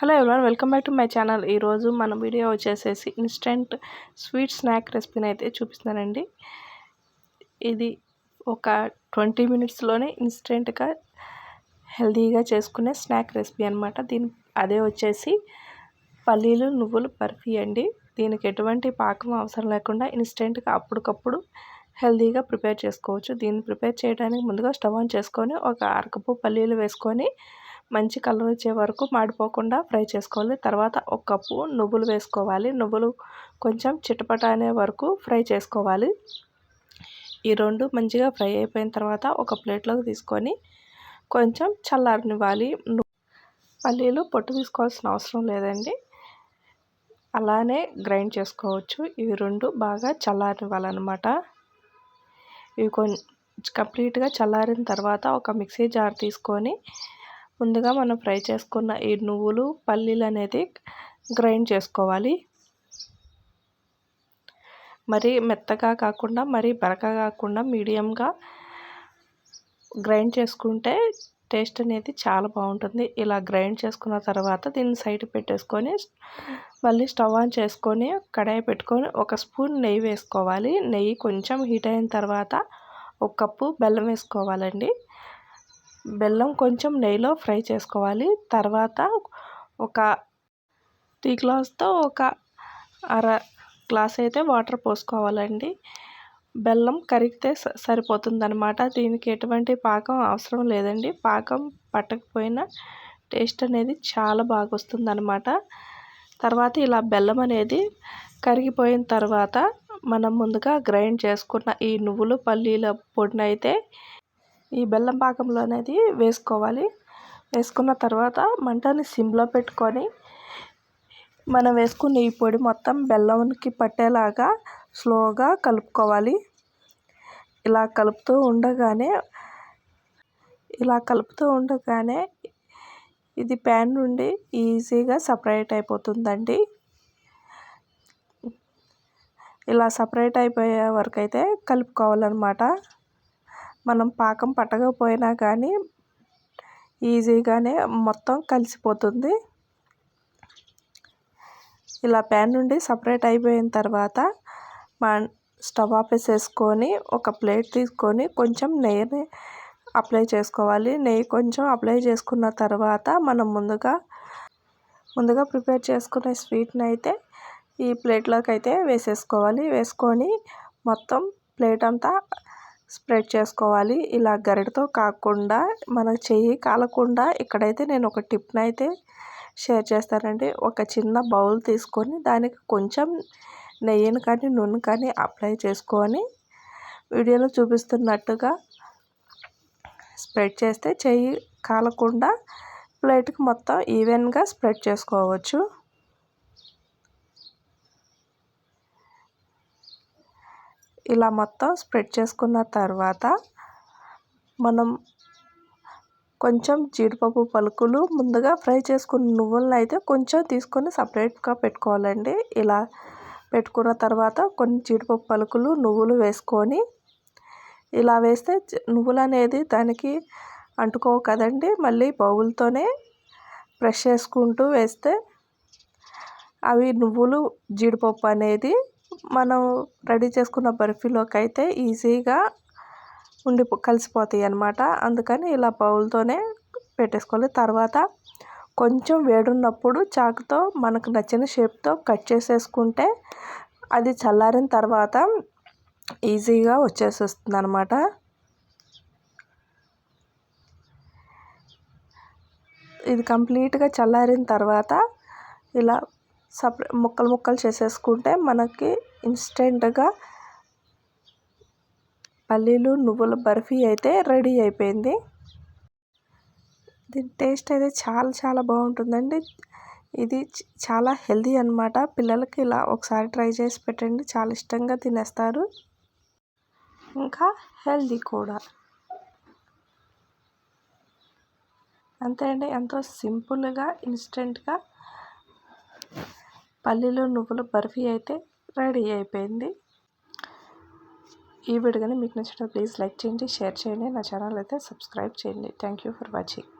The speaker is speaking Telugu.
Hello everyone welcome back to my channel. ఈరోజు మన వీడియో వచ్చేసేసి ఇన్స్టెంట్ స్వీట్ స్నాక్ రెసిపీని అయితే చూపిస్తున్నానండి. ఇది ఒక ట్వంటీ మినిట్స్లోనే ఇన్స్టెంట్గా హెల్తీగా చేసుకునే స్నాక్ రెసిపీ అనమాట దీని అదే వచ్చేసి పల్లీలు నువ్వులు బర్ఫీ అండి. దీనికి ఎటువంటి పాకం అవసరం లేకుండా ఇన్స్టెంట్గా అప్పటికప్పుడు హెల్తీగా ప్రిపేర్ చేసుకోవచ్చు. దీన్ని ప్రిపేర్ చేయడానికి ముందుగా స్టవ్ ఆన్ చేసుకొని ఒక అరకపు పల్లీలు వేసుకొని మంచి కలర్ వచ్చే వరకు మాడిపోకుండా ఫ్రై చేసుకోవాలి. తర్వాత ఒక కప్పు నువ్వులు వేసుకోవాలి. నువ్వులు కొంచెం చిటపట అనే వరకు ఫ్రై చేసుకోవాలి. ఈ రెండు మంచిగా ఫ్రై అయిపోయిన తర్వాత ఒక ప్లేట్లోకి తీసుకొని కొంచెం చల్లారనివ్వాలి. పల్లీలు పొట్టు తీసుకోవాల్సిన అవసరం లేదండి. అలానే గ్రైండ్ చేసుకోవచ్చు. ఇవి రెండు బాగా చల్లారనివ్వాలన్నమాట. ఇవి కొంచెం కంప్లీట్గా చల్లారిన తర్వాత ఒక మిక్సీ జార్ తీసుకొని ముందుగా మనం ఫ్రై చేసుకున్న ఈ నువ్వులు పల్లీలు అనేది గ్రైండ్ చేసుకోవాలి. మరీ మెత్తగా కాకుండా మరీ బరక కాకుండా మీడియంగా గ్రైండ్ చేసుకుంటే టేస్ట్ అనేది చాలా బాగుంటుంది. ఇలా గ్రైండ్ చేసుకున్న తర్వాత దీన్ని సైడ్ పెట్టేసుకొని మళ్ళీ స్టవ్ ఆన్ చేసుకొని కడాయి పెట్టుకొని ఒక స్పూన్ నెయ్యి వేసుకోవాలి. నెయ్యి కొంచెం హీట్ అయిన తర్వాత ఒక కప్పు బెల్లం వేసుకోవాలండి. బెల్లం కొంచెం నెయ్యిలో ఫ్రై చేసుకోవాలి. తర్వాత ఒక టీ గ్లాస్తో ఒక అర గ్లాస్ అయితే వాటర్ పోసుకోవాలండి. బెల్లం కరిగితే సరిపోతుందనమాట దీనికి ఎటువంటి పాకం అవసరం లేదండి. పాకం పట్టకపోయినా టేస్ట్ అనేది చాలా బాగా వస్తుందన్నమాట తర్వాత ఇలా బెల్లం అనేది కరిగిపోయిన తర్వాత మనం ముందుగా గ్రైండ్ చేసుకున్న ఈ నువ్వులు పల్లీల పొడిని అయితే ఈ బెల్లం పాకంలో అనేది వేసుకోవాలి. వేసుకున్న తర్వాత మంటని సిమ్లో పెట్టుకొని మనం వేసుకున్న ఈ పొడి మొత్తం బెల్లంకి పట్టేలాగా స్లోగా కలుపుకోవాలి. ఇలా కలుపుతూ ఉండగానే ఇలా కలుపుతూ ఉండగానే ఇది ప్యాన్ నుండి ఈజీగా సపరేట్ అయిపోతుందండి. ఇలా సపరేట్ అయిపోయే వరకు అయితే కలుపుకోవాలన్నమాట. మనం పాకం పట్టకపోయినా కానీ ఈజీగానే మొత్తం కలిసిపోతుంది. ఇలా ప్యాన్ నుండి సపరేట్ అయిపోయిన తర్వాత మా స్టవ్ ఆపేసేసుకొని ఒక ప్లేట్ తీసుకొని కొంచెం నెయ్యిని అప్లై చేసుకోవాలి. నెయ్యి కొంచెం అప్లై చేసుకున్న తర్వాత మనం ముందుగా ముందుగా ప్రిపేర్ చేసుకునే స్వీట్ని అయితే ఈ ప్లేట్లోకి అయితే వేసేసుకోవాలి. వేసుకొని మొత్తం ప్లేట్ అంతా స్ప్రెడ్ చేసుకోవాలి. ఇలా గరిటతో కాకుండా మన చెయ్యి కాలకుండా ఇక్కడైతే నేను ఒక టిప్ని అయితే షేర్ చేస్తానండి. ఒక చిన్న బౌల్ తీసుకొని దానికి కొంచెం నెయ్యిని కానీ నూనె కానీ అప్లై చేసుకొని వీడియోలో చూపిస్తున్నట్టుగా స్ప్రెడ్ చేస్తే చెయ్యి కాలకుండా ప్లేట్కి మొత్తం ఈవెన్గా స్ప్రెడ్ చేసుకోవచ్చు. ఇలా మొత్తం స్ప్రెడ్ చేసుకున్న తర్వాత మనం కొంచెం జీడిపప్పు పలుకులు ముందుగా ఫ్రై చేసుకున్న నువ్వులను అయితే కొంచెం తీసుకొని సపరేట్గా పెట్టుకోవాలండి. ఇలా పెట్టుకున్న తర్వాత కొన్ని జీడిపప్పు పలుకులు నువ్వులు వేసుకొని ఇలా వేస్తే నువ్వులు అనేది దానికి అంటుకోవు కదండి. మళ్ళీ బౌల్తోనే ప్రెష్ చేసుకుంటూ వేస్తే అవి నువ్వులు జీడిపప్పు అనేది మనం రెడీ చేసుకున్న బర్ఫీలోకి అయితే ఈజీగా ఉండి కలిసిపోతాయి అన్నమాట. అందుకని ఇలా బౌల్తోనే పెట్టేసుకోవాలి. తర్వాత కొంచెం వేడున్నప్పుడు చాకుతో మనకు నచ్చిన షేప్తో కట్ చేసేసుకుంటే అది చల్లారిన తర్వాత ఈజీగా వచ్చేసేస్తుంది అనమాట ఇది కంప్లీట్గా చల్లారిన తర్వాత ఇలా సపరే ముక్కలు ముక్కలు చేసేసుకుంటే మనకి ఇన్స్టెంట్గా పల్లీలు నువ్వుల బర్ఫీ అయితే రెడీ అయిపోయింది. దీని టేస్ట్ అయితే చాలా చాలా బాగుంటుందండి. ఇది చాలా హెల్దీ అనమాట పిల్లలకి ఇలా ఒకసారి ట్రై చేసి పెట్టండి. చాలా ఇష్టంగా తినేస్తారు. ఇంకా హెల్దీ కూడా. అంతే అండి. ఎంతో సింపుల్గా ఇన్స్టెంట్గా పల్లీలు నువ్వుల బర్ఫీ అయితే రెడీ అయిపోయింది. ఈ వీడియో కానీ మీకు నచ్చినట్టు ప్లీజ్ లైక్ చేయండి షేర్ చేయండి. నా ఛానల్ అయితే సబ్స్క్రైబ్ చేయండి. Thank you for watching.